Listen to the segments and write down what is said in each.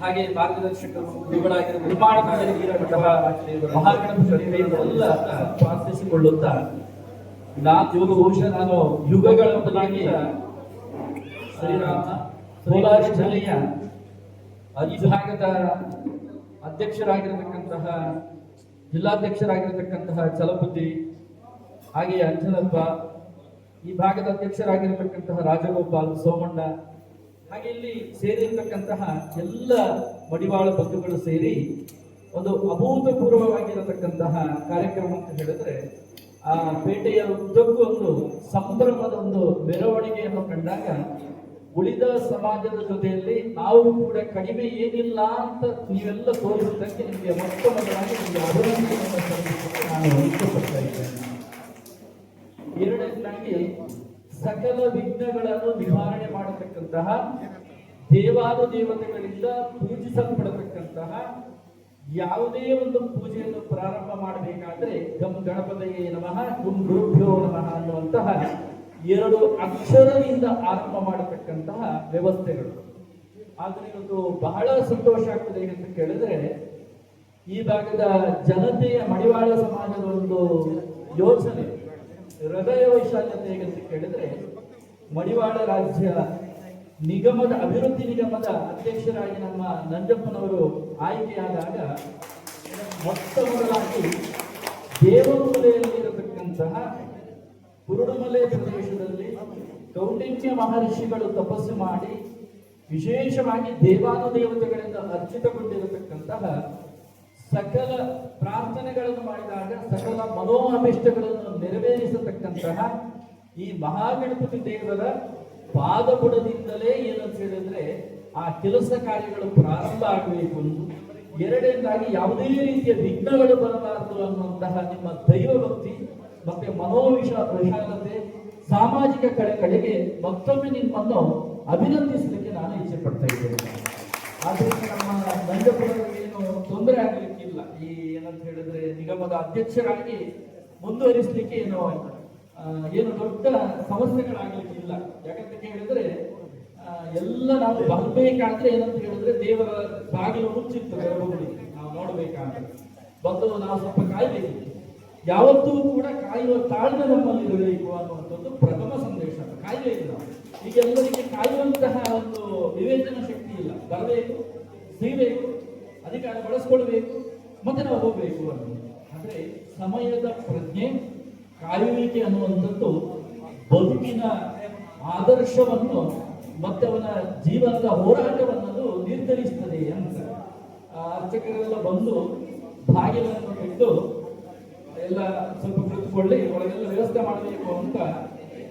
ಹಾಗೆ ಮಾರ್ಗದರ್ಶಕರು ಗುರುಗಳಾಗಿರುವ ನಿರ್ಮಾಣಕಾರಿ ವೀರಭದ್ರವ ಮಹಾಗಣಪತಿ ಎಲ್ಲ ಪ್ರಾರ್ಥಿಸಿಕೊಳ್ಳುತ್ತಾ ನಾನು ಇವರು ಬಹುಶಃ ನಾನು ಯುಗಗಳ ಬದಲಾಗಿ ಶ್ರೀರಾಮ, ಕೋಲಾರ ಜಿಲ್ಲೆಯ ವಿಭಾಗದ ಅಧ್ಯಕ್ಷರಾಗಿರತಕ್ಕಂತಹ, ಜಿಲ್ಲಾಧ್ಯಕ್ಷರಾಗಿರತಕ್ಕಂತಹ ಚಲಬುದ್ಧಿ ಹಾಗೆಯೇ ಅಂಜನಪ್ಪ ಈ ಭಾಗದ ಅಧ್ಯಕ್ಷರಾಗಿರತಕ್ಕಂತಹ ರಾಜಗೋಪಾಲ್ ಸೋಮಣ್ಣ, ಹಾಗೆ ಇಲ್ಲಿ ಸೇರಿರ್ತಕ್ಕಂತಹ ಎಲ್ಲ ಮಡಿವಾಳ ಬಂಧುಗಳು ಸೇರಿ ಒಂದು ಅಭೂತಪೂರ್ವವಾಗಿರತಕ್ಕಂತಹ ಕಾರ್ಯಕ್ರಮ ಅಂತ ಹೇಳಿದ್ರೆ, ಆ ಪೇಟೆಯ ಉದ್ದಕ್ಕೂ ಒಂದು ಸಂಭ್ರಮದ ಒಂದು ಮೆರವಣಿಗೆಯನ್ನು ಕಂಡಾಗ ಉಳಿದ ಸಮಾಜದ ಜೊತೆಯಲ್ಲಿ ನಾವು ಕೂಡ ಕಡಿಮೆ ಏನಿಲ್ಲ ಅಂತ ನೀವೆಲ್ಲ ತೋರಿಸಿದ್ದಕ್ಕೆ ನಿಮಗೆ ಮೊಟ್ಟ ಮೊದಲಾಗಿ ನಿಮಗೆ ಅಭಿನಂದನೆಯನ್ನು ಸಲ್ಲಿಸಲು ನಾನು ಇಷ್ಟಪಡ್ತಾ ಇದ್ದೇನೆ ಎರಡನೇದಾಗಿ ಸಕಲ ವಿಘ್ನಗಳನ್ನು ನಿವಾರಣೆ ಮಾಡತಕ್ಕಂತಹ ದೇವಾದ ದೇವತೆಗಳಿಂದ ಪೂಜಿಸಲ್ಪಡತಕ್ಕಂತಹ ಯಾವುದೇ ಒಂದು ಪೂಜೆಯನ್ನು ಪ್ರಾರಂಭ ಮಾಡಬೇಕಾದ್ರೆ ಗಂ ಗಣಪತಯೇ ನಮಃ, ಗುಂ ಗುರುಭ್ಯೋ ನಮಃ ಅನ್ನುವಂತಹ ಎರಡು ಅಕ್ಷರದಿಂದ ಆರಂಭ ಮಾಡತಕ್ಕಂತಹ ವ್ಯವಸ್ಥೆಗಳು. ಆದ್ರೆ ಇವತ್ತು ಬಹಳ ಸಂತೋಷ ಆಗ್ತದೆ ಅಂತ ಕೇಳಿದ್ರೆ, ಈ ಭಾಗದ ಜನತೆಯ ಮಡಿವಾಳ ಸಮಾಜದ ಒಂದು ಯೋಚನೆ. ಹೃದಯ ವೈಶಾಲ್ಯತೆ ಹೇಗೆ ಅಂತ ಕೇಳಿದ್ರೆ, ಮಡಿವಾಳ ರಾಜ್ಯ ನಿಗಮದ, ಅಭಿವೃದ್ಧಿ ನಿಗಮದ ಅಧ್ಯಕ್ಷರಾಗಿ ನಮ್ಮ ನಂಜಪ್ಪನವರು ಆಯ್ಕೆಯಾದಾಗ, ಮೊಟ್ಟ ಮೊದಲಾಗಿ ದೇವಮೂಲೆಯಲ್ಲಿರತಕ್ಕಂತಹ ಕುರುಡುಮಲೆ ಪ್ರದೇಶದಲ್ಲಿ ಕೌಂಡಿನ್ಯ ಮಹರ್ಷಿಗಳು ತಪಸ್ಸು ಮಾಡಿ, ವಿಶೇಷವಾಗಿ ದೇವಾನುದೇವತೆಗಳಿಂದ ಅರ್ಚಿತಗೊಂಡಿರತಕ್ಕಂತಹ ಸಕಲ ಪ್ರಾರ್ಥನೆಗಳನ್ನು ಮಾಡಿದಾಗ ಸಕಲ ಮನೋಅಭಿಷ್ಟಗಳನ್ನು ನೆರವೇರಿಸತಕ್ಕಂತಹ ಈ ಮಹಾಗಣಪತಿ ದೇವರ ಪಾದಬುಡದಿಂದಲೇ ಏನಂತ ಹೇಳಿದ್ರೆ ಆ ಕೆಲಸ ಕಾರ್ಯಗಳು ಪ್ರಾರಂಭ ಆಗಬೇಕು ಎರಡನೇದಾಗಿ ಯಾವುದೇ ರೀತಿಯ ವಿಘ್ನಗಳು ಬರಬಾರದು ಅನ್ನುವಂತಹ ನಿಮ್ಮ ದೈವ ಭಕ್ತಿ, ಮತ್ತೆ ಮನೋವಿಷ ವಿಶಾಲತೆ, ಸಾಮಾಜಿಕ ಕಡೆಗಳಿಗೆ ಮತ್ತೊಮ್ಮೆ ನಿಮ್ಮನ್ನು ಅಭಿನಂದಿಸಲಿಕ್ಕೆ ನಾನು ಇಚ್ಛೆ ಪಡ್ತಾ ಇದ್ದೇನೆ. ಆದ್ರಿಂದ ನಮ್ಮ ಏನು ತೊಂದರೆ ಆಗಲಿಕ್ಕಿಲ್ಲ ಈ ಏನಂತ ಹೇಳಿದ್ರೆ ನಿಗಮದ ಅಧ್ಯಕ್ಷರಾಗಿ ಮುಂದುವರಿಸಲಿಕ್ಕೆ ಏನು ಏನು ದೊಡ್ಡ ಸಮಸ್ಯೆಗಳಾಗಲಿಕ್ಕಿಲ್ಲ ಯಾಕಂತ ಹೇಳಿದ್ರೆ ಎಲ್ಲ ನಾವು ಬರ್ಬೇಕಾದ್ರೆ ಏನಂತ ಹೇಳಿದ್ರೆ ದೇವರ ಬಾಗಿಲು ಮುಚ್ಚಿರ್ತದೆ ನಾವು ನೋಡ್ಬೇಕಾದ್ರೆ. ಬಂದು ನಾವು ಸ್ವಲ್ಪ ಕಾಯ್ಬೇಕು. ಯಾವತ್ತೂ ಕೂಡ ಕಾಯುವ ತಾಳ್ಮೆ ನಮ್ಮಲ್ಲಿ ಇರಬೇಕು ಅನ್ನುವಂಥದ್ದು ಪ್ರಥಮ ಸಂದೇಶ. ಕಾಯ್ಬೇಕು ನಾವು. ಈಗ ಎಲ್ಲರಿಗೆ ಕಾಯುವಂತಹ ಒಂದು ವಿವೇಚನಾ ಶಕ್ತಿ ಇಲ್ಲ. ಬರಬೇಕು, ಸಿಗಬೇಕು, ಅಧಿಕಾರ ಬಳಸ್ಕೊಳ್ಬೇಕು. ಮತ್ತೆ ನಾವು ಹೋಗ್ಬೇಕು ಅಂದ್ರೆ ಸಮಯದ ಪ್ರಜ್ಞೆ, ಕಾಯುವಿಕೆ ಅನ್ನುವಂಥದ್ದು ಬದುಕಿನ ಆದರ್ಶವನ್ನು ಮತ್ತೆ ಅವನ ಜೀವನದ ಹೋರಾಟವನ್ನು ನಿರ್ಧರಿಸ್ತದೆ ಅಂತ. ಅರ್ಚಕರೆಲ್ಲ ಬಂದು ಬಾಗಿಲನ್ನು ಬಿಟ್ಟು ಎಲ್ಲ ಸ್ವಲ್ಪ ಕುಳಿತುಕೊಳ್ಳಿ ಒಳಗೆಲ್ಲ ವ್ಯವಸ್ಥೆ ಮಾಡಬೇಕು ಅಂತ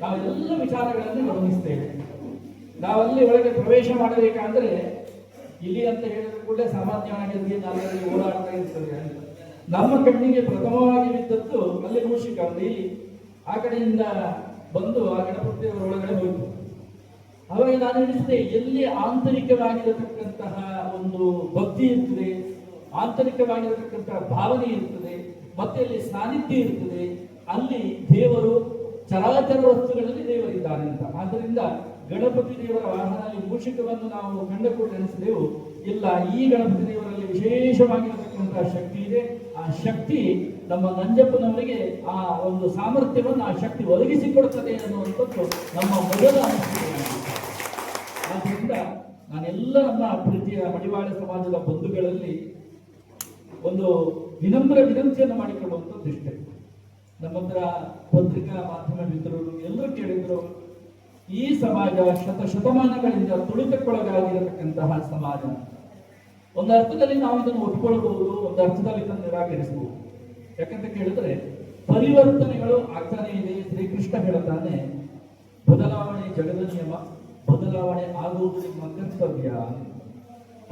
ನಾವೆಲ್ಲ ವಿಚಾರಗಳನ್ನು ಗಮನಿಸ್ತೇವೆ. ನಾವಲ್ಲಿ ಒಳಗೆ ಪ್ರವೇಶ ಮಾಡಬೇಕಾದ್ರೆ ಇಲ್ಲಿ ಅಂತ ಹೇಳಿದ ಕೂಡಲೇ ಸಾಮಾನ್ಯವಾಗಿ ನಾಲ್ಕರಲ್ಲಿ ಓಡಾಡ್ತಾ ಇರ್ತದೆ ನಮ್ಮ ಕಣ್ಣಿಗೆ ಪ್ರಥಮವಾಗಿ ಬಿದ್ದದ್ದು ಅಲ್ಲಿ ಮೂಷಿಕ ಇಲ್ಲಿ ಆ ಕಡೆಯಿಂದ ಬಂದು ಆ ಗಣಪತಿ ಒಳಗಡೆ ಹೋಯಿತು. ಅವಾಗ ನಾನು ಎಣಿಸಿದೆ ಎಲ್ಲಿ ಆಂತರಿಕವಾಗಿರತಕ್ಕಂತಹ ಒಂದು ಭಕ್ತಿ ಇರ್ತದೆ, ಆಂತರಿಕವಾಗಿರತಕ್ಕಂತಹ ಭಾವನೆ ಇರ್ತದೆ, ಮತ್ತೆ ಅಲ್ಲಿ ಸಾನ್ನಿಧ್ಯ ಇರ್ತದೆ, ಅಲ್ಲಿ ದೇವರು ಚರಾಚರ ವಸ್ತುಗಳಲ್ಲಿ ದೇವರಿದ್ದಾನೆ ಅಂತ. ಆದ್ದರಿಂದ ಗಣಪತಿ ದೇವರ ವಾಹನದಲ್ಲಿ ಮೂಷಿಕವನ್ನು ನಾವು ಕಂಡ ಕೂಡ ಇಲ್ಲ, ಈ ಗಣಪತಿ ದೇವರಲ್ಲಿ ವಿಶೇಷವಾಗಿರತಕ್ಕಂತಹ ಶಕ್ತಿ ಇದೆ. ಆ ಶಕ್ತಿ ನಮ್ಮ ನಂಜಪ್ಪನವರಿಗೆ ಆ ಒಂದು ಸಾಮರ್ಥ್ಯವನ್ನು ಆ ಶಕ್ತಿ ಒದಗಿಸಿಕೊಡುತ್ತದೆ ಅನ್ನುವಂಥದ್ದು ನಮ್ಮ ಮೊದಲ ಆದ್ದರಿಂದ ನಾನೆಲ್ಲ ನಮ್ಮ ಪ್ರೀತಿಯ ಮಡಿವಾಳ ಸಮಾಜದ ಬಂಧುಗಳಲ್ಲಿ ಒಂದು ವಿನಮ್ರ ವಿನಂತಿಯನ್ನು ಮಾಡಿಕೊಳ್ಳುವಂಥದ್ದು ಇಷ್ಟೇ ನಮ್ಮ ಹತ್ರ ಪತ್ರಿಕಾ ಮಾಧ್ಯಮ ಮಿತ್ರರು ಎಲ್ಲರೂ ಕೇಳಿದ್ರು ಈ ಸಮಾಜ ಶತ ಶತಮಾನಗಳಿಂದ ತುಳಿತಕ್ಕೊಳಗಾಗಿರತಕ್ಕಂತಹ ಸಮಾಜ. ಒಂದು ಅರ್ಥದಲ್ಲಿ ನಾವು ಇದನ್ನು ಒಪ್ಪಿಕೊಳ್ಳಬಹುದು, ಒಂದು ಅರ್ಥದಲ್ಲಿ ಇದನ್ನು ನಿರಾಕರಿಸಬಹುದು. ಯಾಕಂತ ಕೇಳಿದ್ರೆ, ಪರಿವರ್ತನೆಗಳು ಆಗ್ತಾನೆ ಇದೆ, ಶ್ರೀಕೃಷ್ಣ ಹೇಳ್ತಾನೆ ಬದಲಾವಣೆ ಜಗದ ನಿಯಮ, ಬದಲಾವಣೆ ಆಗುವುದು ನಿಮ್ಮ ಕರ್ತವ್ಯ.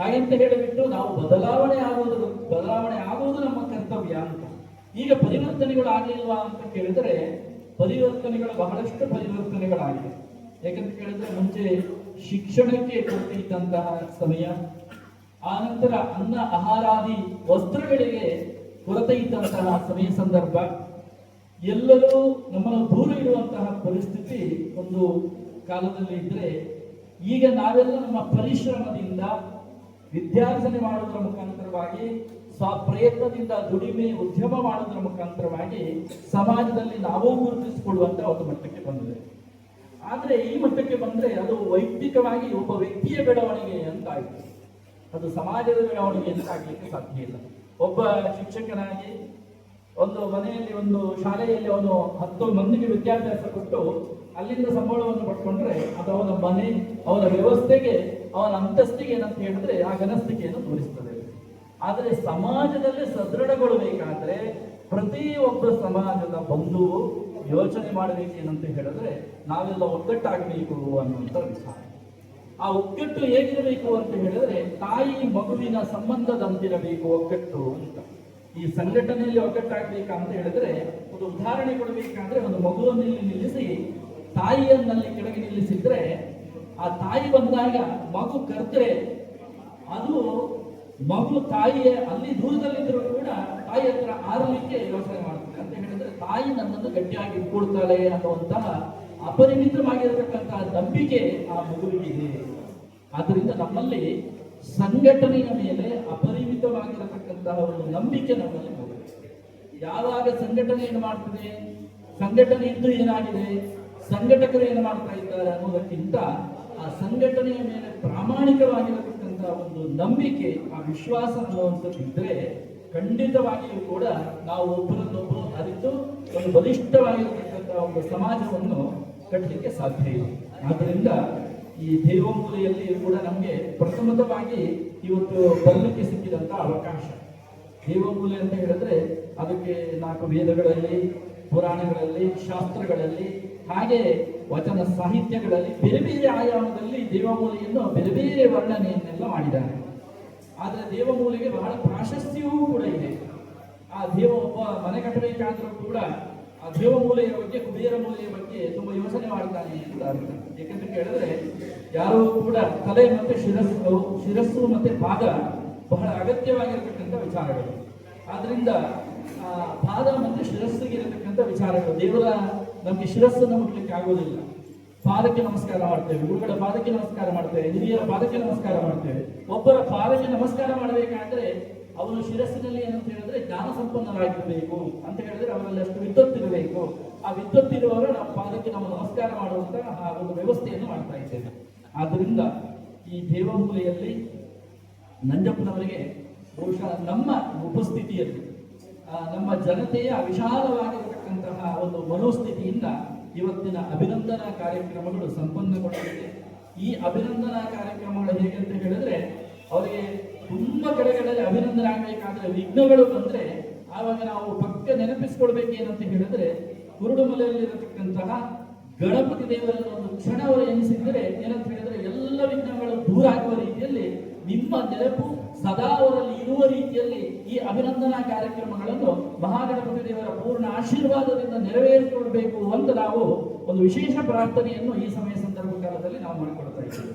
ಹಾಗೆಂತ ಹೇಳಿಬಿಟ್ಟು ನಾವು ಬದಲಾವಣೆ ಆಗುವುದು ಬದಲಾವಣೆ ಆಗುವುದು ನಮ್ಮ ಕರ್ತವ್ಯ ಅಂತ. ಈಗ ಪರಿವರ್ತನೆಗಳು ಆಗಲಿಲ್ವಾ ಅಂತ ಕೇಳಿದರೆ, ಪರಿವರ್ತನೆಗಳು ಬಹಳಷ್ಟು ಪರಿವರ್ತನೆಗಳಾಗಿವೆ. ಯಾಕಂತ ಕೇಳಿದ್ರೆ ಮುಂಚೆ ಶಿಕ್ಷಣಕ್ಕೆ ಕೊರತೆ ಇದ್ದಂತಹ ಸಮಯ ಆನಂತರ ಅನ್ನ ಆಹಾರಾದಿ ವಸ್ತ್ರಗಳಿಗೆ ಕೊರತೆ ಇದ್ದಂತಹ ಸಮಯ ಸಂದರ್ಭ. ಎಲ್ಲರೂ ನಮ್ಮನ್ನು ದೂರ ಇಡುವಂತಹ ಪರಿಸ್ಥಿತಿ ಒಂದು ಕಾಲದಲ್ಲಿ ಇದ್ರೆ, ಈಗ ನಾವೆಲ್ಲ ನಮ್ಮ ಪರಿಶ್ರಮದಿಂದ ವಿದ್ಯಾರ್ಜನೆ ಮಾಡುವುದರ ಮುಖಾಂತರವಾಗಿ, ಸ್ವಪ್ರಯತ್ನದಿಂದ ದುಡಿಮೆ, ಉದ್ಯಮ ಮಾಡುವುದರ ಮುಖಾಂತರವಾಗಿ ಸಮಾಜದಲ್ಲಿ ನಾವು ಗುರುತಿಸಿಕೊಳ್ಳುವಂತಹ ಒಂದು ಮಟ್ಟಕ್ಕೆ ಬಂದಿದೆ. ಆದ್ರೆ ಈ ಮಟ್ಟಕ್ಕೆ ಬಂದ್ರೆ ಅದು ವೈಯಕ್ತಿಕವಾಗಿ ಒಬ್ಬ ವ್ಯಕ್ತಿಯ ಬೆಳವಣಿಗೆ ಅಂತ ಆಯ್ತು ಅದು ಸಮಾಜದ ಬೆಳವಣಿಗೆ ಅಂತ ಆಗ್ಲಿಕ್ಕೆ ಸಾಧ್ಯ ಇಲ್ಲ. ಒಬ್ಬ ಶಿಕ್ಷಕನಾಗಿ ಒಂದು ಮನೆಯಲ್ಲಿ ಒಂದು ಶಾಲೆಯಲ್ಲಿ ಅವನು ಹತ್ತು ಮಂದಿಗೆ ವಿದ್ಯಾಭ್ಯಾಸ ಕೊಟ್ಟು ಅಲ್ಲಿಂದ ಸಂಬಳವನ್ನು ಪಡ್ಕೊಂಡ್ರೆ ಅದು ಅವನ ಮನೆ, ಅವನ ವ್ಯವಸ್ಥೆಗೆ, ಅವನ ಅಂತಸ್ತಿಗೆ ಏನಂತ ಹೇಳಿದ್ರೆ ಆ ಗನಸ್ತಿಕೆಯನ್ನು ತೋರಿಸ್ತದೆ. ಆದರೆ ಸಮಾಜದಲ್ಲಿ ಸದೃಢಗೊಳ್ಳಬೇಕಾದ್ರೆ ಪ್ರತಿಯೊಬ್ಬ ಸಮಾಜದ ಬಂಧುವು ಯೋಚನೆ ಮಾಡಬೇಕು ಏನಂತ ಹೇಳಿದ್ರೆ, ನಾವೆಲ್ಲ ಒಗ್ಗಟ್ಟಾಗಬೇಕು ಅನ್ನುವಂಥ ವಿಚಾರ. ಆ ಒಗ್ಗಟ್ಟು ಹೇಗಿರಬೇಕು ಅಂತ ಹೇಳಿದ್ರೆ, ತಾಯಿ ಮಗುವಿನ ಸಂಬಂಧದಂತಿರಬೇಕು ಒಗ್ಗಟ್ಟು ಅಂತ. ಈ ಸಂಘಟನೆಯಲ್ಲಿ ಒಗ್ಗಟ್ಟಾಗಬೇಕಾ ಅಂತ ಹೇಳಿದ್ರೆ, ಒಂದು ಉದಾಹರಣೆ ಕೊಡಬೇಕಾದ್ರೆ, ಒಂದು ಮಗುವನ್ನಲ್ಲಿ ನಿಲ್ಲಿಸಿ, ತಾಯಿಯನ್ನಲ್ಲಿ ಕೆಳಗೆ ನಿಲ್ಲಿಸಿದ್ರೆ, ಆ ತಾಯಿ ಬಂದಾಗ ಮಗು ಕರ್ತರೆ ಅದು ಮಗು ತಾಯಿಯ, ಅಲ್ಲಿ ದೂರದಲ್ಲಿದ್ದರೂ ಕೂಡ ತಾಯಿ ಹತ್ರ ಆರಲಿಕ್ಕೆ ಯೋಚನೆ ತಾಯಿ ನನ್ನನ್ನು ಗಟ್ಟಿಯಾಗಿ ಇಟ್ಕೊಳ್ತಾಳೆ ಅನ್ನುವಂತಹ ಅಪರಿಮಿತವಾಗಿರತಕ್ಕಂತಹ ನಂಬಿಕೆ ಆ ಮಗುವಿಗಿದೆ ಆದ್ರಿಂದ ನಮ್ಮಲ್ಲಿ ಸಂಘಟನೆಯ ಮೇಲೆ ಅಪರಿಮಿತವಾಗಿರತಕ್ಕಂತಹ ಒಂದು ನಂಬಿಕೆ ನಮ್ಮಲ್ಲಿ ಯಾವಾಗ ಸಂಘಟನೆಯನ್ನು ಮಾಡ್ತದೆ? ಸಂಘಟನೆ ಇದ್ದು ಏನಾಗಿದೆ? ಸಂಘಟಕರು ಏನು ಮಾಡ್ತಾ ಇದ್ದಾರೆ ಅನ್ನೋದಕ್ಕಿಂತ ಆ ಸಂಘಟನೆಯ ಮೇಲೆ ಪ್ರಾಮಾಣಿಕವಾಗಿರತಕ್ಕಂತಹ ಒಂದು ನಂಬಿಕೆ, ಆ ವಿಶ್ವಾಸ ಅನ್ನುವಂಥದ್ದು ಇದ್ರೆ ಖಂಡಿತವಾಗಿಯೂ ಕೂಡ ನಾವು ಒಬ್ಬರನ್ನೊಬ್ಬರು ಅರಿತು ಒಂದು ಬಲಿಷ್ಠವಾಗಿರತಕ್ಕಂತಹ ಒಂದು ಸಮಾಜವನ್ನು ಕಟ್ಟಲಿಕ್ಕೆ ಸಾಧ್ಯ ಇಲ್ಲ. ಆದ್ದರಿಂದ ಈ ದೇವಮೂಲೆಯಲ್ಲಿ ಕೂಡ ನಮಗೆ ಪ್ರಥಮತವಾಗಿ ಇವತ್ತು ಬರಲಿಕ್ಕೆ ಸಿಕ್ಕಿದಂತ ಅವಕಾಶ. ದೇವಮೂಲೆ ಅಂತ ಹೇಳಿದ್ರೆ ಅದಕ್ಕೆ ನಾಲ್ಕು ವೇದಗಳಲ್ಲಿ, ಪುರಾಣಗಳಲ್ಲಿ, ಶಾಸ್ತ್ರಗಳಲ್ಲಿ, ಹಾಗೆ ವಚನ ಸಾಹಿತ್ಯಗಳಲ್ಲಿ ಬೇರೆ ಬೇರೆ ಆಯಾಮದಲ್ಲಿ ದೇವಮೂಲೆಯನ್ನು ಬೇರೆ ಬೇರೆ ವರ್ಣನೆಯನ್ನೆಲ್ಲ ಮಾಡಿದ್ದಾರೆ. ಆದರೆ ದೇವಮೂಲೆಗೆ ಬಹಳ ಪ್ರಾಶಸ್ತ್ಯವೂ ಕೂಡ ಇದೆ. ಆ ದೇವ ಒಬ್ಬ ಮನೆ ಕಟ್ಟಬೇಕಾದರೂ ಕೂಡ ಆ ದೇವಮೂಲೆಯ ಬಗ್ಗೆ, ಕುಬೇರ ಮೂಲೆಯ ಬಗ್ಗೆ ತುಂಬ ಯೋಚನೆ ಮಾಡ್ತಾನೆ ಅಂತ ಯಾಕಂತ ಕೇಳಿದ್ರೆ ಯಾರು ಕೂಡ ತಲೆ ಮತ್ತೆ ಶಿರಸ್ಸು ಶಿರಸ್ಸು ಮತ್ತೆ ಪಾದ ಬಹಳ ಅಗತ್ಯವಾಗಿರತಕ್ಕಂಥ ವಿಚಾರಗಳು. ಆದ್ರಿಂದ ಪಾದ ಮತ್ತೆ ಶಿರಸ್ಸಿಗೆ ಇರತಕ್ಕಂಥ ವಿಚಾರಗಳು. ದೇವರ ನಮಗೆ ಶಿರಸ್ಸನ್ನು ಮುಟ್ಲಿಕ್ಕೆ ಆಗೋದಿಲ್ಲ ಪಾದಕ್ಕೆ ನಮಸ್ಕಾರ ಮಾಡ್ತೇವೆ. ಗುರುಗಳ ಪಾದಕ್ಕೆ ನಮಸ್ಕಾರ ಮಾಡ್ತೇವೆ. ಹಿರಿಯರ ಪಾದಕ್ಕೆ ನಮಸ್ಕಾರ ಮಾಡ್ತೇವೆ. ಒಬ್ಬರ ಪಾದಕ್ಕೆ ನಮಸ್ಕಾರ ಮಾಡಬೇಕಾದ್ರೆ ಅವನು ಶಿರಸ್ಸಿನಲ್ಲಿ ಏನಂತ ಹೇಳಿದ್ರೆ ಜ್ಞಾನ ಸಂಪನ್ನರಾಗಿರಬೇಕು ಅಂತ ಹೇಳಿದ್ರೆ ಅವರಲ್ಲಿ ಅಷ್ಟು ವಿದ್ವತ್ತಿರಬೇಕು ಆ ವಿದ್ವತ್ತಿರುವವರು ನಮ್ಮ ಪಾದಕ್ಕೆ ನಾವು ನಮಸ್ಕಾರ ಮಾಡುವಂತಹ ಆ ಒಂದು ವ್ಯವಸ್ಥೆಯನ್ನು ಮಾಡ್ತಾ ಇದ್ದೇವೆ. ಆದ್ದರಿಂದ ಈ ದೇವಮೂಲೆಯಲ್ಲಿ ನಂಜಪ್ಪನವರಿಗೆ ಬಹುಶಃ ನಮ್ಮ ಉಪಸ್ಥಿತಿಯಲ್ಲಿ ನಮ್ಮ ಜನತೆಯ ವಿಶಾಲವಾಗಿರತಕ್ಕಂತಹ ಒಂದು ಮನೋಸ್ಥಿತಿಯಿಂದ ಇವತ್ತಿನ ಅಭಿನಂದನಾ ಕಾರ್ಯಕ್ರಮಗಳು ಸಂಪನ್ನಗೊಂಡಿದೆ ಈ ಅಭಿನಂದನಾ ಕಾರ್ಯಕ್ರಮಗಳು ಹೇಗೆ ಅಂತ ಹೇಳಿದ್ರೆ, ಅವರಿಗೆ ತುಂಬಾ ಕಡೆಗಳಲ್ಲಿ ಅಭಿನಂದನೆ ಆಗಬೇಕಾದ್ರೆ ವಿಘ್ನಗಳು ಬಂದ್ರೆ ಆವಾಗ ನಾವು ಪಕ್ಕ ನೆನಪಿಸ್ಕೊಳ್ಬೇಕೇನಂತ ಹೇಳಿದ್ರೆ ಕುರುಡುಮಲೆಯಲ್ಲಿರತಕ್ಕಂತಹ ಗಣಪತಿ ದೇವರನ್ನು ಒಂದು ಕ್ಷಣ ಎನಿಸಿದ್ರೆ ಎನಿಸಿದರೆ ಏನಂತ ಹೇಳಿದ್ರೆ ಎಲ್ಲ ವಿಘ್ನಗಳು ದೂರ ಆಗುವ ರೀತಿಯಲ್ಲಿ ನಿಮ್ಮ ನೆನಪು ಸದಾ ಅವರಲ್ಲಿ ಇರುವ ರೀತಿಯಲ್ಲಿ ಈ ಅಭಿನಂದನಾ ಕಾರ್ಯಕ್ರಮಗಳನ್ನು ಮಹಾಗಣಪತಿ ದೇವರ ಪೂರ್ಣ ಆಶೀರ್ವಾದದಿಂದ ನೆರವೇರಿಸಿಕೊಳ್ಬೇಕು ಅಂತ ನಾವು ಒಂದು ವಿಶೇಷ ಪ್ರಾರ್ಥನೆಯನ್ನು ಈ ಸಮಯ ಸಂದರ್ಭ ಕಾಲದಲ್ಲಿ ನಾವು ಮಾಡಿಕೊಳ್ತಾ ಇದ್ದೀವಿ.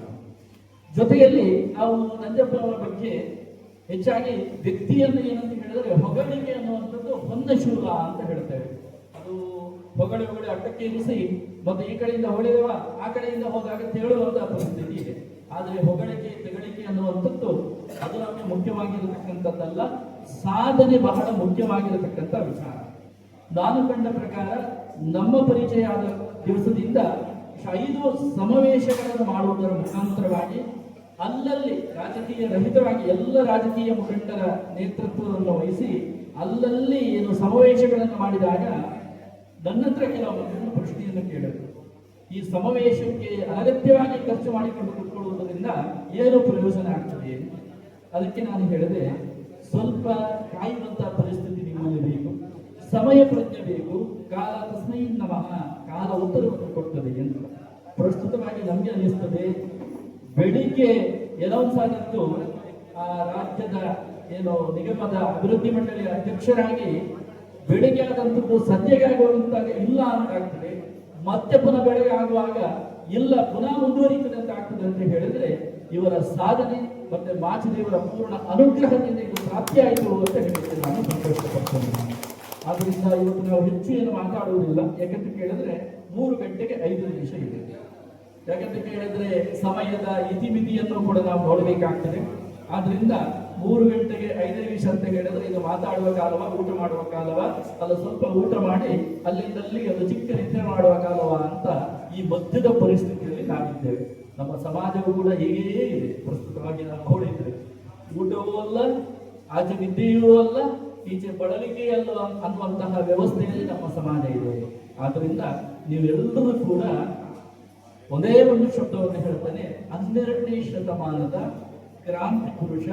ಜೊತೆಯಲ್ಲಿ ನಾವು ನಂಜಪ್ಪನವರ ಬಗ್ಗೆ ಹೆಚ್ಚಾಗಿ ವ್ಯಕ್ತಿಯನ್ನು ಏನಂತ ಹೇಳಿದ್ರೆ ಹೊಗಳಿಕೆ ಅನ್ನುವಂಥದ್ದು ಹೊನ್ನಶೂಲ ಅಂತ ಹೇಳ್ತೇವೆ. ಅದು ಹೊಗಳಿ ಹೊಗಳಿ ಅಟ್ಟಕ್ಕೆ ಇರಿಸಿ, ಮತ್ತೆ ಈ ಕಡೆಯಿಂದ ಹೊಳೆಯುವ, ಆ ಕಡೆಯಿಂದ ಹೋದಾಗ ತೇಳುವಂತಹ ಪರಿಸ್ಥಿತಿ ಇದೆ. ಆದರೆ ಹೊಗಳಿಕೆ, ತೆಗಳಿಕೆ ಅನ್ನುವಂಥದ್ದು ಅದು ನಮಗೆ ಮುಖ್ಯವಾಗಿರತಕ್ಕಂಥದ್ದಲ್ಲ, ಸಾಧನೆ ಬಹಳ ಮುಖ್ಯವಾಗಿರತಕ್ಕಂಥ ವಿಚಾರ. ನಾನು ಕಂಡ ಪ್ರಕಾರ ನಮ್ಮ ಪರಿಚಯ ಆದ ದಿವಸದಿಂದ ಐದು ಸಮಾವೇಶಗಳನ್ನು ಮಾಡುವುದರ ಮುಖಾಂತರವಾಗಿ ಅಲ್ಲಲ್ಲಿ ರಾಜಕೀಯ ರಹಿತವಾಗಿ ಎಲ್ಲ ರಾಜಕೀಯ ಮುಖಂಡರ ನೇತೃತ್ವವನ್ನು ವಹಿಸಿ ಅಲ್ಲಲ್ಲಿ ಏನು ಸಮಾವೇಶಗಳನ್ನು ಮಾಡಿದಾಗ ನನ್ನ ಹತ್ರ ಕೆಲವು ಪ್ರಶ್ನೆಯನ್ನು ಕೇಳಿದರು ಈ ಸಮಾವೇಶಕ್ಕೆ ಅನಗತ್ಯವಾಗಿ ಖರ್ಚು ಮಾಡಿಕೊಂಡು ಕೂತ್ಕೊಳ್ಳುವುದರಿಂದ ಏನು ಪ್ರಯೋಜನ ಆಗ್ತದೆ ಅದಕ್ಕೆ ನಾನು ಹೇಳಿದೆ, ಸ್ವಲ್ಪ ಕಾಯುವಂತಹ ಪರಿಸ್ಥಿತಿ ನಿಮ್ಮಲ್ಲಿ ಬೇಕು. ಸಮಯ ಪ್ರಜ್ಞೆ ಬೇಕು ಕಾಲ ತಸ್ಮೈ ಕಾಲ ಉತ್ತರವನ್ನು ಕೊಡ್ತದೆ ಎಂದು. ಪ್ರಸ್ತುತವಾಗಿ ನಮಗೆ ಅನಿಸ್ತದೆ ಬೆಳಿಗ್ಗೆ ಎಲ್ಲೊಂದು ಆಗಿತ್ತು ಆ ರಾಜ್ಯದ ಏನು ನಿಗಮದ ಅಭಿವೃದ್ಧಿ ಮಂಡಳಿಯ ಅಧ್ಯಕ್ಷರಾಗಿ ಬೆಳಿಗ್ಗೆ ಆದಂಥದ್ದು ಸದ್ಯಗಾಗುವಂತಾಗ ಇಲ್ಲ ಅಂತ ಆಗ್ತದೆ ಮತ್ತೆ ಪುನಃ ಬೆಳಗ್ಗೆ ಆಗುವಾಗ ಇಲ್ಲ ಪುನಃ ಮುಂದುವರಿಕದಂತೆ ಆಗ್ತದೆ ಅಂತ ಹೇಳಿದ್ರೆ ಇವರ ಸಾಧನೆ ಮತ್ತೆ ಮಾಚಿದೇವರ ಪೂರ್ಣ ಅನುಗ್ರಹದಿಂದ ಇದು ಸಾಧ್ಯ ಆಯಿತು ಅಂತ ಹೇಳಿದ್ರೆ ನಾನು ಸಂತೋಷಪಡ್ತೇನೆ. ಆದ್ರಿಂದ ಇವತ್ತು ನಾವು ಹೆಚ್ಚು ಏನು ಮಾತಾಡುವುದಿಲ್ಲ. ಯಾಕಂತ ಕೇಳಿದ್ರೆ ಮೂರು ಗಂಟೆಗೆ ಐದು ನಿಮಿಷ ಇದೆ. ಯಾಕಂತ ಕೇಳಿದ್ರೆ ಸಮಯದ ಇತಿಮಿತಿಯನ್ನು ಕೂಡ ನಾವು ನೋಡಬೇಕಾಗ್ತದೆ. ಆದ್ರಿಂದ ಮೂರು ಗಂಟೆಗೆ ಐದೇ ನಿಮಿಷ ಅಂತ ಹೇಳಿದ್ರೆ ಇದು ಮಾತಾಡುವ ಕಾಲವ, ಊಟ ಮಾಡುವ ಕಾಲವ ಅದು ಸ್ವಲ್ಪ ಊಟ ಮಾಡಿ ಅಲ್ಲಿಂದಲ್ಲಿ ಅದು ಚಿಕ್ಕ ನಿದ್ರೆ ಮಾಡುವ ಕಾಲವ ಅಂತ ಈ ಮಧ್ಯದ ಪರಿಸ್ಥಿತಿಯಲ್ಲಿ ನಾವಿದ್ದೇವೆ. ನಮ್ಮ ಸಮಾಜವು ಕೂಡ ಹೀಗೇ ಇದೆ. ಪ್ರಸ್ತುತವಾಗಿ ನಾವು ನೋಡಿದ್ರೆ ಊಟವೂ ಅಲ್ಲ, ಆಚೆ ನಿದ್ದೆಯೂ ಅಲ್ಲ, ಈಚೆ ಬಳಲಿಕೆಯಲ್ಲ ಅನ್ನುವಂತಹ ವ್ಯವಸ್ಥೆಯಲ್ಲಿ ನಮ್ಮ ಸಮಾಜ ಇದೆ ಆದ್ರಿಂದ ನೀವೆಲ್ಲರೂ ಕೂಡ ಒಂದೇ ಒಂದು ಶಬ್ದವನ್ನು ಹೇಳ್ತಾನೆ. ಹನ್ನೆರಡನೇ ಶತಮಾನದ ಕ್ರಾಂತಿ ಪುರುಷ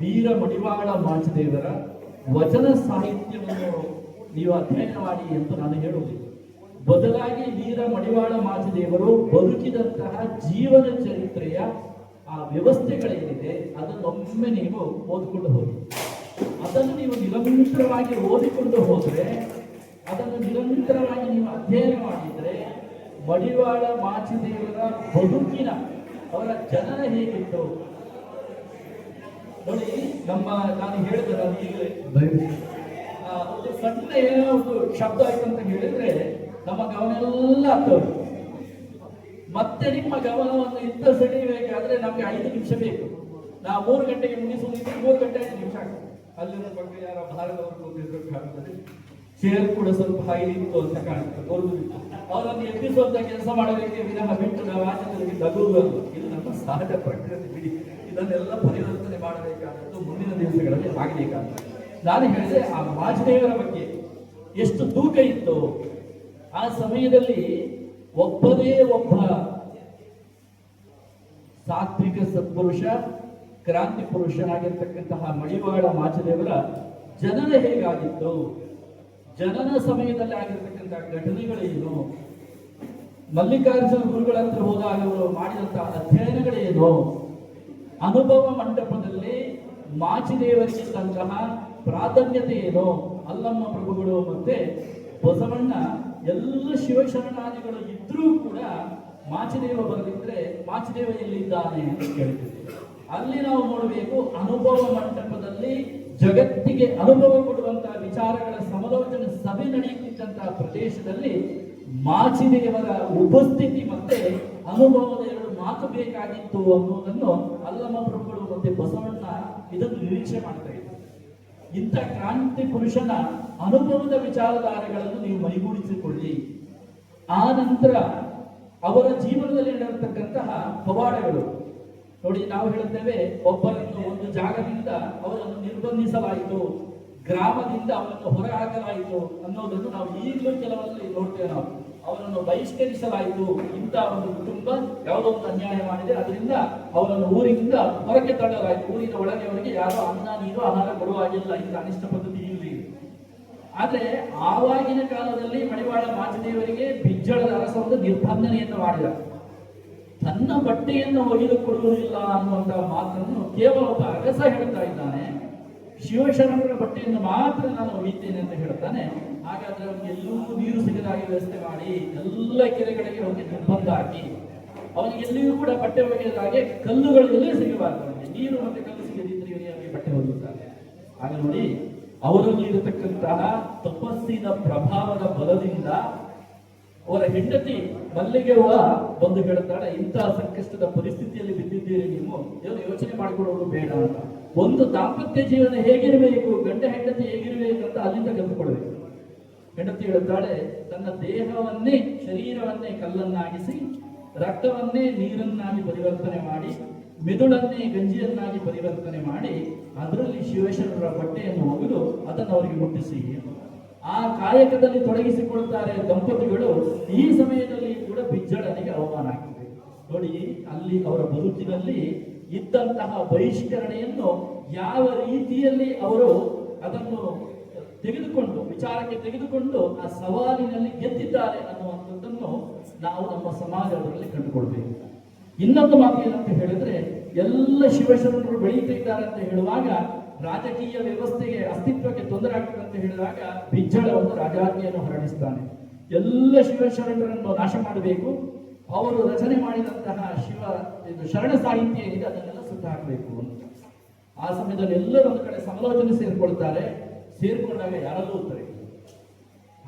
ವೀರ ಮಡಿವಾಳ ಮಾಚದೇವರ ವಚನ ಸಾಹಿತ್ಯವನ್ನು ನೀವು ಅಧ್ಯಯನ ಮಾಡಿ ಅಂತ ನಾನು ಹೇಳುವುದಿಲ್ಲ. ಬದಲಾಗಿ ವೀರ ಮಡಿವಾಳ ಮಾಚದೇವರು ಬದುಕಿದಂತಹ ಜೀವನ ಚರಿತ್ರೆಯ ಆ ವ್ಯವಸ್ಥೆಗಳೇನಿದೆ ಅದನ್ನೊಮ್ಮೆ ನೀವು ಓದಿಕೊಂಡು ಹೋಗಿ. ಅದನ್ನು ನೀವು ನಿರಂತರವಾಗಿ ಓದಿಕೊಂಡು ಹೋದರೆ, ಅದನ್ನು ನಿರಂತರವಾಗಿ ನೀವು ಅಧ್ಯಯನ ಮಾಡಿದರೆ, ಮಡಿವಾಳ ಮಾಚಿದೇವರ ಬದುಕಿನ ಅವರ ಜನನ ಹೇಗಿತ್ತು? ನೋಡಿ ನಮ್ಮ ನಾನು ಹೇಳಿದ್ರೆ ನಾನು ಈಗಲೇ ಒಂದು ಸಣ್ಣ ಏನೋ ಒಂದು ಶಬ್ದ ಆಯ್ತು ಅಂತ ಹೇಳಿದ್ರೆ ನಮ್ಮ ಗಮನ ಎಲ್ಲ ಆಗ್ತದೆ ಮತ್ತೆ ನಿಮ್ಮ ಗಮನವನ್ನು ಇದ್ದ ಸೆಳೆಯಬೇಕಾದ್ರೆ ನಮ್ಗೆ ಐದು ನಿಮಿಷ ಬೇಕು. ನಾವು ಮೂರು ಗಂಟೆಗೆ ಮುಗಿಸುವುದಿದ್ರೆ ಮೂರು ಗಂಟೆ ಐದು ನಿಮಿಷ ಆಗ್ತದೆ ಅಲ್ಲಿನ ಬಗ್ಗೆ ಯಾರ ಭಾರತವರು ಕೂತಿದ್ರು ಕಾಣ್ತದೆ. ಚೇರ್ ಕೂಡ ಸ್ವಲ್ಪ ಹೈಲಿ ಇತ್ತು ಅಂತ ಕಾಣ್ತದೆ. ಗೊರುದಿಲ್ಲ ಅವರನ್ನು ಎಬ್ಬಿಸುವಂತ ಕೆಲಸ ಮಾಡಬೇಕೆ ವಿನಃ ಬಿಟ್ಟು ನಾವು ಆಚರಣೆಗೆ ನಗುವುದಲ್ಲ ಇದು ನಮ್ಮ ಸಹಜ ಪ್ರಕೃತಿ ಬಿಡಿ. ಇದನ್ನೆಲ್ಲ ಪರಿವರ್ತನೆ ಮಾಡಬೇಕಾದದ್ದು ಮುಂದಿನ ದಿವಸಗಳಲ್ಲಿ ಆಗಬೇಕಾಗ್ತದೆ ನಾನು ಹೇಳಿದೆ, ಆ ಮಾಚದೇವರ ಬಗ್ಗೆ ಎಷ್ಟು ತೂಕ ಇತ್ತು ಆ ಸಮಯದಲ್ಲಿ ಒಬ್ಬನೇ ಒಬ್ಬ ಸಾತ್ವಿಕ ಸತ್ಪುರುಷ, ಕ್ರಾಂತಿ ಪುರುಷನಾಗಿರ್ತಕ್ಕಂತಹ ಮಡಿವಾಳ ಮಾಚದೇವರ ಜನನ ಹೇಗಾಗಿತ್ತು? ಜನನ ಸಮಯದಲ್ಲಿ ಆಗಿರ್ತಕ್ಕಂತಹ ಘಟನೆಗಳೇನು? ಮಲ್ಲಿಕಾರ್ಜುನ ಗುರುಗಳ ಹತ್ರ ಹೋದಾಗ ಅವರು ಮಾಡಿದಂತಹ ಅಧ್ಯಯನಗಳೇನು? ಅನುಭವ ಮಂಟಪದಲ್ಲಿ ಮಾಚಿದೇವರಿಗಿದ್ದಂತಹ ಪ್ರಾಧಾನ್ಯತೆ ಏನು, ಅಲ್ಲಮ್ಮ ಪ್ರಭುಗಳು ಮತ್ತೆ ಬಸವಣ್ಣ, ಎಲ್ಲ ಶಿವಶರಣಾದಿಗಳು ಇದ್ರೂ ಕೂಡ ಮಾಚಿದೇವ ಬರದಿದ್ರೆ ಮಾಚಿದೇವ ಎಲ್ಲಿದ್ದಾನೆ ಅಂತ ಕೇಳ್ತಿದ್ದೆ. ಅಲ್ಲಿ ನಾವು ನೋಡಬೇಕು ಅನುಭವ ಮಂಟಪದಲ್ಲಿ ಜಗತ್ತಿಗೆ ಅನುಭವ ಕೊಡುವಂತಹ ವಿಚಾರಗಳ ಸಮಾಲೋಚನೆ ಸಭೆ ನಡೆಯುತ್ತಿದ್ದಂತಹ ಪ್ರದೇಶದಲ್ಲಿ ಮಾಚಿದೇವರ ಉಪಸ್ಥಿತಿ ಮತ್ತೆ ಅನುಭವದ ಎರಡು ಮಾತು ಬೇಕಾಗಿತ್ತು ಅನ್ನೋದನ್ನು ಅಲ್ಲಮ್ಮ ಪ್ರಭುಗಳು ಮತ್ತೆ ಬಸವಣ್ಣ ಇದನ್ನು ನಿರೀಕ್ಷೆ ಮಾಡ್ತಾ ಇದ್ರು. ಇಂಥ ಕ್ರಾಂತಿ ಪುರುಷನ ಅನುಭವದ ವಿಚಾರಧಾರೆಗಳನ್ನು ನೀವು ಮೈಗೂಡಿಸಿಕೊಳ್ಳಿ. ಆ ನಂತರ ಅವರ ಜೀವನದಲ್ಲಿ ನಡೆಯತಕ್ಕಂತಹ ಪವಾಡಗಳು. ನೋಡಿ, ನಾವು ಹೇಳುತ್ತೇವೆ, ಒಬ್ಬರನ್ನು ಒಂದು ಜಾಗದಿಂದ ಅವರನ್ನು ನಿರ್ಬಂಧಿಸಲಾಯಿತು, ಗ್ರಾಮದಿಂದ ಅವರನ್ನು ಹೊರಹಾಕಲಾಯಿತು ಅನ್ನೋದನ್ನು ನಾವು ಈಗಲೂ ಕೆಲವರಲ್ಲಿ ನೋಡ್ತೇವೆ ನಾವು. ಅವರನ್ನು ಬಹಿಷ್ಕರಿಸಲಾಯಿತು. ಇಂತಹ ಒಂದು ಕುಟುಂಬ ಯಾವುದೋ ಒಂದು ಅನ್ಯಾಯ ಮಾಡಿದೆ, ಅದರಿಂದ ಅವರನ್ನು ಊರಿನಿಂದ ಹೊರಕ್ಕೆ ತಳ್ಳಲಾಯಿತು. ಊರಿನ ಒಳಗೆ ಅವರಿಗೆ ಯಾರೋ ಅನ್ನ, ನೀರು, ಆಹಾರ ಕೊಡುವಾಗಿಲ್ಲ ಇಂಥ ಅನಿಷ್ಟ ಪದ್ಧತಿ ಇರಲಿ. ಆದರೆ ಆವಾಗಿನ ಕಾಲದಲ್ಲಿ ಮಡಿವಾಳ ಮಾಚದೇವರಿಗೆ ಬಿಜ್ಜಳದ ಅರಸ ಒಂದು ನಿರ್ಬಂಧನೆಯನ್ನು ಮಾಡಿದ. ತನ್ನ ಬಟ್ಟೆಯನ್ನು ಒಗೆದು ಕೊಡುವುದಿಲ್ಲ ಅನ್ನುವಂತಹ ಮಾತನ್ನು ಕೇವಲ ಒಬ್ಬ ಅಗಸ ಹೇಳ್ತಾ ಇದ್ದಾನೆ. ಶಿವಶರಣರ ಬಟ್ಟೆಯನ್ನು ಮಾತ್ರ ನಾನು ಒಯ್ತೇನೆ ಅಂತ ಹೇಳ್ತಾನೆ. ಹಾಗಾದ್ರೆ ಅವನಿಗೆ ಎಲ್ಲೂ ನೀರು ಸಿಗದಾಗಿ ವ್ಯವಸ್ಥೆ ಮಾಡಿ, ಎಲ್ಲ ಕೆರೆಗಳಿಗೆ ಅವನಿಗೆ ನಿರ್ಬಂಧ ಹಾಕಿ ಅವನಿಗೆ ಎಲ್ಲಿಯೂ ಕೂಡ ಬಟ್ಟೆ ಒಗೆಯದಾಗೆ ಕಲ್ಲುಗಳಲ್ಲೇ ಸಿಗಬಾರದು ನೀರು ಮತ್ತೆ ಕಲ್ಲು ಸಿಗದಿದ್ರೆ ಅವನಿಗೆ ಬಟ್ಟೆ ಒಗೆಯುತ್ತಾರೆ ಆಗ ನೋಡಿ, ಅವರಲ್ಲಿ ಇರತಕ್ಕಂತಹ ತಪಸ್ಸಿನ ಪ್ರಭಾವದ ಬಲದಿಂದ ಅವರ ಹೆಂಡತಿ ಮಲ್ಲಿಗೆ ಹೂವ ಬಂದು ಹೇಳ್ತಾಳೆ ಇಂತಹ ಸಂಕಷ್ಟದ ಪರಿಸ್ಥಿತಿಯಲ್ಲಿ ಬಿದ್ದಿದ್ದೀರಿ ನೀವು. ಏನು ಯೋಚನೆ ಮಾಡಿಕೊಡೋದು ಬೇಡ ಅಂತ. ಒಂದು ದಾಂಪತ್ಯ ಜೀವನ ಹೇಗಿರಬೇಕು, ಗಂಡ ಹೆಂಡತಿ ಹೇಗಿರಬೇಕು ಅಂತ ಅಲ್ಲಿಂದ ಕಲ್ತುಕೊಳ್ಬೇಕು ಹೆಂಡತಿ ಹೇಳುತ್ತಾಳೆ, ತನ್ನ ದೇಹವನ್ನೇ, ಶರೀರವನ್ನೇ ಕಲ್ಲನ್ನಾಗಿಸಿ, ರಕ್ತವನ್ನೇ ನೀರನ್ನಾಗಿ ಪರಿವರ್ತನೆ ಮಾಡಿ, ಮಿದುಳನ್ನೇ ಗಂಜಿಯನ್ನಾಗಿ ಪರಿವರ್ತನೆ ಮಾಡಿ, ಅದರಲ್ಲಿ ಶಿವೇಶ್ವರರ ಬಟ್ಟೆಯನ್ನು ಒಗೆದು ಅದನ್ನು ಅವರಿಗೆ ಮುಟ್ಟಿಸಿ. ಆ ಕಾಯಕದಲ್ಲಿ ತೊಡಗಿಸಿಕೊಳ್ಳುತ್ತಾರೆ ದಂಪತಿಗಳು, ಈ ಸಮಯದಲ್ಲಿ ಕೂಡ ಬಿಜ್ಜಳನಿಗೆ ಅವಮಾನ ಆಗ್ತದೆ. ನೋಡಿ, ಅಲ್ಲಿ ಅವರ ಬದುಕಿನಲ್ಲಿ ಇದ್ದಂತಹ ಬಹಿಷ್ಕರಣೆಯನ್ನು ಯಾವ ರೀತಿಯಲ್ಲಿ ಅವರು ಅದನ್ನು ತೆಗೆದುಕೊಂಡು, ವಿಚಾರಕ್ಕೆ ತೆಗೆದುಕೊಂಡು ಆ ಸವಾಲಿನಲ್ಲಿ ಗೆದ್ದಿದ್ದಾರೆ ಅನ್ನುವಂಥದ್ದನ್ನು ನಾವು ನಮ್ಮ ಸಮಾಜದಲ್ಲಿ ಕಂಡುಕೊಳ್ಬೇಕು. ಇನ್ನೊಂದು ಮಾತು ಏನಂತ ಹೇಳಿದ್ರೆ, ಎಲ್ಲ ಶಿವಶರಣರು ಬೆಳೀತಾ ಇದ್ದಾರೆ ಅಂತ ಹೇಳುವಾಗ, ರಾಜಕೀಯ ವ್ಯವಸ್ಥೆಗೆ ಅಸ್ತಿತ್ವಕ್ಕೆ ತೊಂದರೆ ಆಗ್ತದೆ ಅಂತ ಹೇಳಿದಾಗ ಬಿಜ್ಜಳ ಒಂದು ರಾಜಾಜ್ಞೆಯನ್ನು ಹೊರಡಿಸ್ತಾನೆ. ಎಲ್ಲ ಶಿವಶರಣರನ್ನು ನಾಶ ಮಾಡಬೇಕು. ಅವರು ರಚನೆ ಮಾಡಿದಂತಹ ಶಿವ ಇದು ಶರಣ ಸಾಹಿತ್ಯ ಏನಿದೆ, ಅದನ್ನೆಲ್ಲ ಸುತ್ತ ಹಾಕಬೇಕು ಅಂತ. ಆ ಸಮಯದಲ್ಲಿ ಎಲ್ಲರೂ ಒಂದು ಕಡೆ ಸಮಾಲೋಚನೆ ಸೇರಿಕೊಳ್ತಾರೆ. ಸೇರ್ಕೊಂಡಾಗ ಯಾರಲ್ಲೂ ಉತ್ತರ.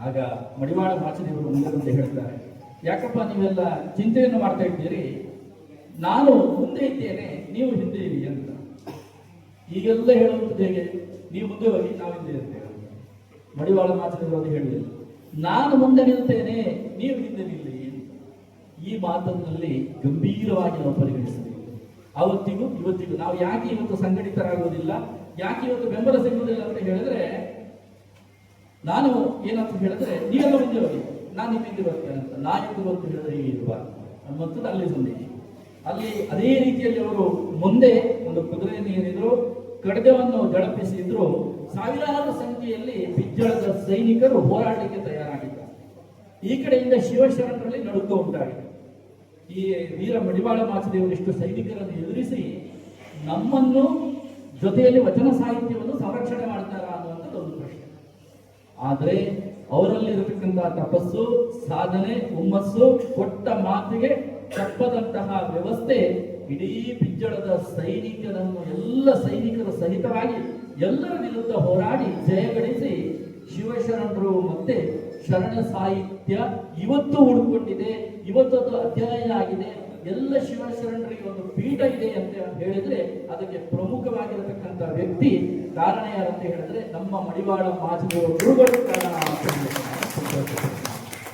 ಆಗ ಮಡಿವಾಳ ಮಾಚದೇವರು ಮುಂದೆ ಹೇಳ್ತಾರೆ, ಯಾಕಪ್ಪ ನೀವೆಲ್ಲ ಚಿಂತೆಯನ್ನು ಮಾಡ್ತಾ ಇದ್ದೀರಿ? ನಾನು ಮುಂದೆ ಇದ್ದೇನೆ, ನೀವು ಹಿಂದೆ ಇರಿ ಅಂತ. ಈಗೆಲ್ಲ ಹೇಳುವಂಥದ್ದು ಹೇಗೆ? ನೀವು ಮುಂದೆ ಹೋಗಿ, ನಾವು ಹಿಂದೆ ಇರ್ತೇವೆ ಮಡಿವಾಳ ಮಾಚದೇವರು ಅದು ಹೇಳಿದರು. ನಾನು ಮುಂದೆ ನಿಲ್ತೇನೆ, ನೀವು ಹಿಂದೆ ನಿಲ್ಲಿ ಅಂತ. ಈ ಮಾತನ್ನಲ್ಲಿ ಗಂಭೀರವಾಗಿ ನಾವು ಪರಿಗಣಿಸಬೇಕು. ಅವತ್ತಿಗೂ ಇವತ್ತಿಗೂ ನಾವು ಯಾಕೆ ಇವತ್ತು ಸಂಘಟಿತರಾಗುವುದಿಲ್ಲ? ಯಾಕೆ ಇವತ್ತು ಬೆಂಬಲ ಸಿಗುವುದಿಲ್ಲ ಅಂತ ಹೇಳಿದ್ರೆ, ನಾನು ಏನಂತ ಹೇಳಿದ್ರೆ, ನೀವೆಲ್ಲ ಮುಂದೆ ಹೋಗಿ ನಾನು ನಿಮ್ಮ ಹಿಂದೆ ಬರ್ತೇನೆ ಅಂತ ನಾ ಎಂದು ಅಂತ ಹೇಳಿದ್ರೆ ಹೀಗೆ ಇರಬಾರ್ದು ಅನ್ನುವಂಥದ್ದು ಅಲ್ಲಿ ಸಂದೇಶ ಅಲ್ಲಿ ಅದೇ ರೀತಿಯಲ್ಲಿ ಅವರು ಮುಂದೆ ಒಂದು ಕುದುರೆಯನ್ನು ಏನಿದ್ರು ಕಡದವನ್ನು ದಡಪಿಸಿದ್ರು ಸಾವಿರಾರು ಸಂಖ್ಯೆಯಲ್ಲಿ ಬಿಜ್ಜಳದ ಸೈನಿಕರು ಹೋರಾಟಕ್ಕೆ ತಯಾರಾಗಿದ್ದಾರೆ. ಈ ಕಡೆಯಿಂದ ಶಿವಶರಣರಲ್ಲಿ ನಡುಕ ಉಂಟಾಗಿದೆ. ಈ ವೀರ ಮಡಿವಾಳ ಮಾಚದೇವರು ಇಷ್ಟು ಸೈನಿಕರನ್ನು ಎದುರಿಸಿ ನಮ್ಮನ್ನು ಜೊತೆಯಲ್ಲಿ ವಚನ ಸಾಹಿತ್ಯವನ್ನು ಸಂರಕ್ಷಣೆ ಮಾಡ್ತಾರ ಅನ್ನುವಂಥದ್ದು ಒಂದು ಪ್ರಶ್ನೆ. ಆದರೆ ಅವರಲ್ಲಿರತಕ್ಕಂತಹ ತಪಸ್ಸು, ಸಾಧನೆ, ಹುಮ್ಮಸ್ಸು, ಕೊಟ್ಟ ಮಾತಿಗೆ ತಪ್ಪದಂತಹ ವ್ಯವಸ್ಥೆ ಇಡೀ ಪಿಜ್ಜಳದ ಸೈನಿಕರನ್ನು ಎಲ್ಲ ಸೈನಿಕರ ಸಹಿತವಾಗಿ ಎಲ್ಲರ ವಿರುದ್ಧ ಹೋರಾಡಿ ಜಯಗಳಿಸಿ ಶಿವಶರಣರು ಮತ್ತೆ ಶರಣ ಸಾಹಿತ್ಯ ಇವತ್ತು ಉಳ್ಕೊಂಡಿದೆ ಇವತ್ತು ಅಧ್ಯಾಯ ಆಗಿದೆ. ಎಲ್ಲ ಶಿವಶರಣರಿಗೆ ಒಂದು ಪೀಠ ಇದೆ ಅಂತ ಹೇಳಿದ್ರೆ ಅದಕ್ಕೆ ಪ್ರಮುಖವಾಗಿರತಕ್ಕಂಥ ವ್ಯಕ್ತಿ ಕಾರಣ ಯಾರಂತ ಹೇಳಿದ್ರೆ ನಮ್ಮ ಮಡಿವಾಳ ಮಾಚಿದೇವ ಗುರುಗಳು ಕಾರಣ.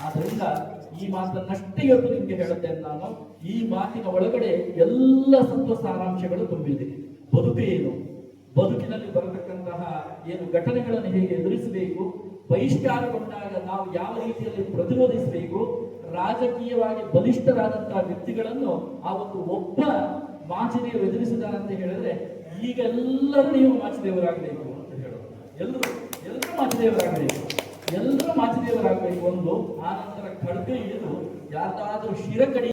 ಆದ್ರಿಂದ ಈ ಮಾತನ್ನಷ್ಟೇ ಇವತ್ತು ನಿಮ್ಗೆ ಹೇಳುತ್ತೇನೆ ನಾನು ಈ ಮಾತಿನ ಒಳಗಡೆ ಎಲ್ಲ ಸತ್ವ ಸಾರಾಂಶಗಳು ತುಂಬಿದೆ. ಬದುಕು ಏನು ಬದುಕಿನಲ್ಲಿ ಬರತಕ್ಕಂತಹ ಏನು ಘಟನೆಗಳನ್ನು ಹೇಗೆ ಎದುರಿಸಬೇಕು? ಬಹಿಷ್ಕಾರಗೊಂಡಾಗ ನಾವು ಯಾವ ರೀತಿಯಲ್ಲಿ ಪ್ರತಿರೋಧಿಸಬೇಕು? ರಾಜಕೀಯವಾಗಿ ಬಲಿಷ್ಠರಾದಂತಹ ವ್ಯಕ್ತಿಗಳನ್ನು ಆ ಒಂದು ಒಬ್ಬ ಮಾಚಿದೇವರು ಎದುರಿಸಿದಾರಂತ ಹೇಳಿದ್ರೆ ಈಗ ಎಲ್ಲರೂ ನೀವು ಮಾಚಿದೇವರಾಗಬೇಕು ಅಂತ ಹೇಳೋದು. ಎಲ್ಲರೂ ಎಲ್ಲರೂ ಮಾಚಿದೇವರಾಗಬೇಕು. ಎಲ್ಲರೂ ಮಾಚಿದೇವರಾಗಬೇಕು. ಒಂದು ಆ ನಂತರ ಖಡ್ಗ ಹಿಡಿದು ಯಾರ್ದಾದ್ರೂ ಶಿರ ಕಡಿ